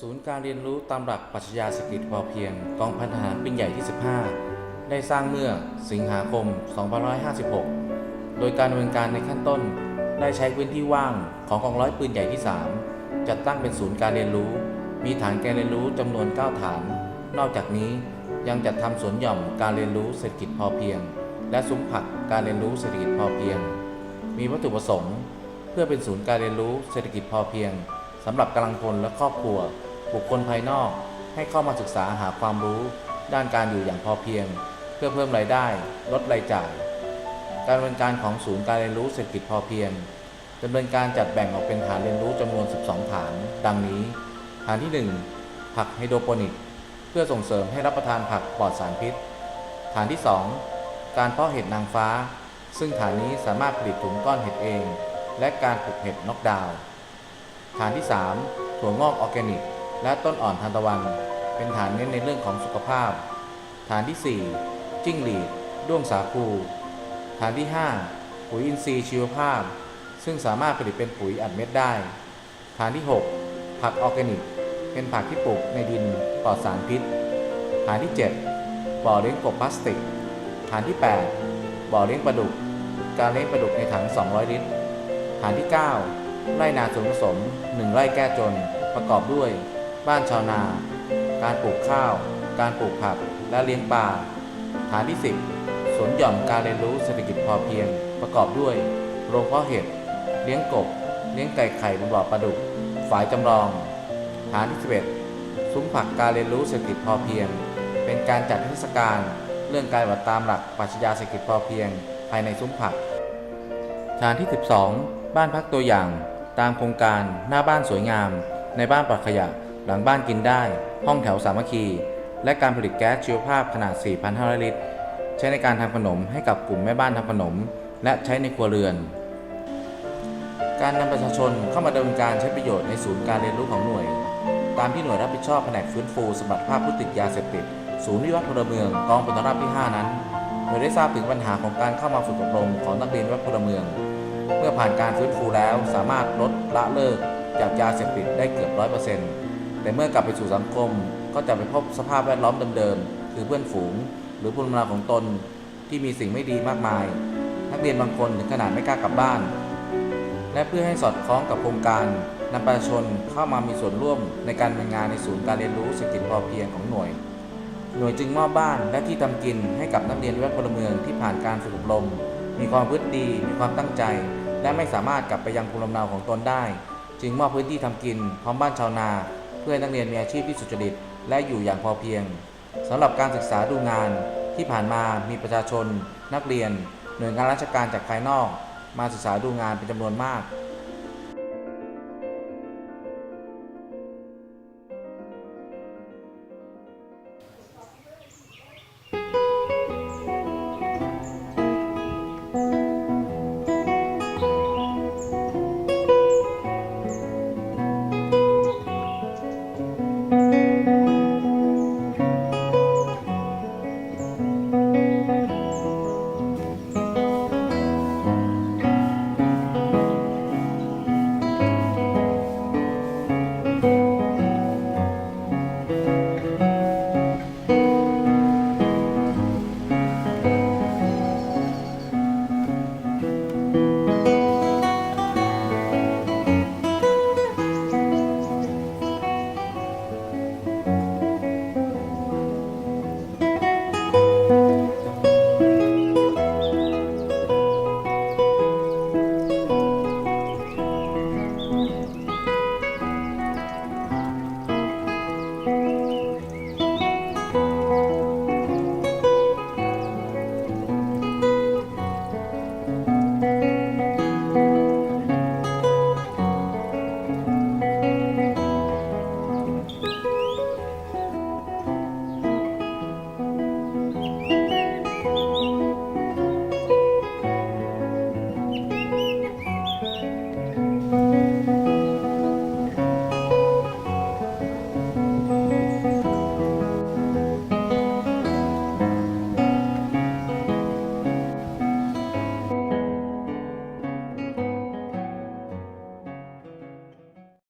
ศูนย์การเรียนรู้ตามหลักปรัชญาเศรษฐกิจพอเพียง กองพันทหารปิ้งใหญ่ที่ 15 ได้สร้างเมื่อสิงหาคม 2556 โดยการดำเนินการในขั้นต้น ได้ใช้พื้นที่ว่างของกองร้อยปืนใหญ่ที่ 3 จัดตั้งเป็นศูนย์การเรียนรู้ มีฐานการเรียนรู้จำนวน 9 ฐาน นอกจากนี้ยังจัดทำสวนหย่อมการเรียนรู้เศรษฐกิจพอเพียง และซุ้มผักการเรียนรู้เศรษฐกิจพอเพียง มีวัตถุประสงค์ เพื่อเป็นศูนย์การเรียนรู้เศรษฐกิจพอเพียงสำหรับกำลังพลและครอบครัว บุคคลภายนอกให้เข้ามาศึกษาหาความรู้ ด้านการอยู่อย่างพอเพียง เพื่อเพิ่มรายได้ ลดรายจ่าย การดำเนินการของศูนย์การเรียนรู้เศรษฐกิจพอเพียงดำเนินการจัดแบ่งออกเป็นฐานเรียนรู้จำนวน 12 ฐาน ดังนี้ ฐานที่ 1 ผักไฮโดรโปนิก เพื่อส่งเสริมให้รับประทานผักปลอดสารพิษ ฐานที่ 2 การเพาะเห็ดนางฟ้า ซึ่งฐานนี้สามารถผลิตถุงก้อนเห็ดเอง และการปลูกเห็ดน็อกดาว ฐานที่ 3 ถั่วงอกออร์แกนิก และต้นอ่อนทานตะวัน เป็นฐานเน้นในเรื่องของสุขภาพ ฐานที่ 4 จิ้งหรีดด้วงสาคู ฐานที่ 5 ปุ๋ยอินทรีย์ชีวภาพ ซึ่งสามารถผลิตเป็นปุ๋ยอัดเม็ดได้ ฐานที่ 6 ผักออร์แกนิก เป็นผักที่ปลูกในดินปลอดสารพิษ ฐานที่ 7 บ่อเลี้ยงกบพลาสติก ฐานที่ 8 บ่อเลี้ยงปลาดุก การเลี้ยงปลาดุกในถัง 200 ลิตร ฐานที่ 9 ไร่นาสวนผสม 1 ไร่แก้จนประกอบด้วย บ้านชาวนา การปลูกข้าว การปลูกผัก และเลี้ยงปลา ฐานที่ 10สวนหย่อมการเรียนรู้เศรษฐกิจพอเพียง ประกอบด้วย โรงเพาะเห็ด เลี้ยงกบ เลี้ยงไก่ไข่บนบ่อปลาดุก ฝายจำลอง ฐานที่ 11 ซุ้มผักการเรียนรู้เศรษฐกิจพอเพียง เป็นการจัดเทศกาลเรื่องการปฏิบัติตามหลักปรัชญาเศรษฐกิจพอเพียง ภายในซุ้มผัก ฐานที่ 12 บ้านพักตัวอย่าง ตามโครงการหน้าบ้านสวยงาม ในบ้านปลอดขยะ หลังบ้านกินได้ ห้องแถวสามัคคี และการผลิตแก๊สชีวภาพขนาด 4,500 ลิตร ใช้ในการทำขนมให้กับกลุ่มแม่บ้านทำขนม และใช้ในครัวเรือน การนำประชาชนเข้ามาดำเนินการใช้ประโยชน์ในศูนย์การเรียนรู้ของหน่วย ตามที่หน่วยรับผิดชอบแผนกฟื้นฟูสมรรถภาพผู้ติดยาเสพติด ศูนย์วิวัฒน์พลเมืองกองพลราบที่ 5 นั้นหน่วยได้ทราบถึงปัญหาของการเข้ามาฝึกอบรมของนักเรียนวิวัฒน์พลเมือง เมื่อผ่านการฟื้นฟูแล้วสามารถลดละเลิกจากยาเสพติดได้เกือบร้อยเปอร์เซ็นต์ แต่เมื่อกลับไปสู่สังคมก็จะไปพบสภาพแวดล้อมเดิมๆ คือเพื่อนฝูง หรือภูมิลำเนาของตนที่มีสิ่งไม่ดีมากมาย นักเรียนบางคนถึงขนาดไม่กล้ากลับบ้าน และเพื่อให้สอดคล้องกับโครงการนำประชาชนเข้ามามีส่วนร่วมในการดำงานในศูนย์การเรียนรู้เศรษฐกิจพอเพียงของหน่วย หน่วยจึงมอบบ้านและที่ทำกินให้กับนักเรียนวิทยพลเมืองที่ผ่านการฝึกอบรม มีความพฤติดี มีความตั้งใจ และไม่สามารถกลับไปยังภูมิลำเนาของตนได้ จึงมอบพื้นที่ทำกินพร้อมบ้านชาวนา พื่อให้นักเรียนมีอาชีพที่สุจริต และอยู่อย่างพอเพียงสำหรับการศึกษาดูงานที่ผ่านมามีประชาชน นักเรียน หน่วยงานราชการจากภายนอก มาศึกษาดูงานเป็นจำนวนมาก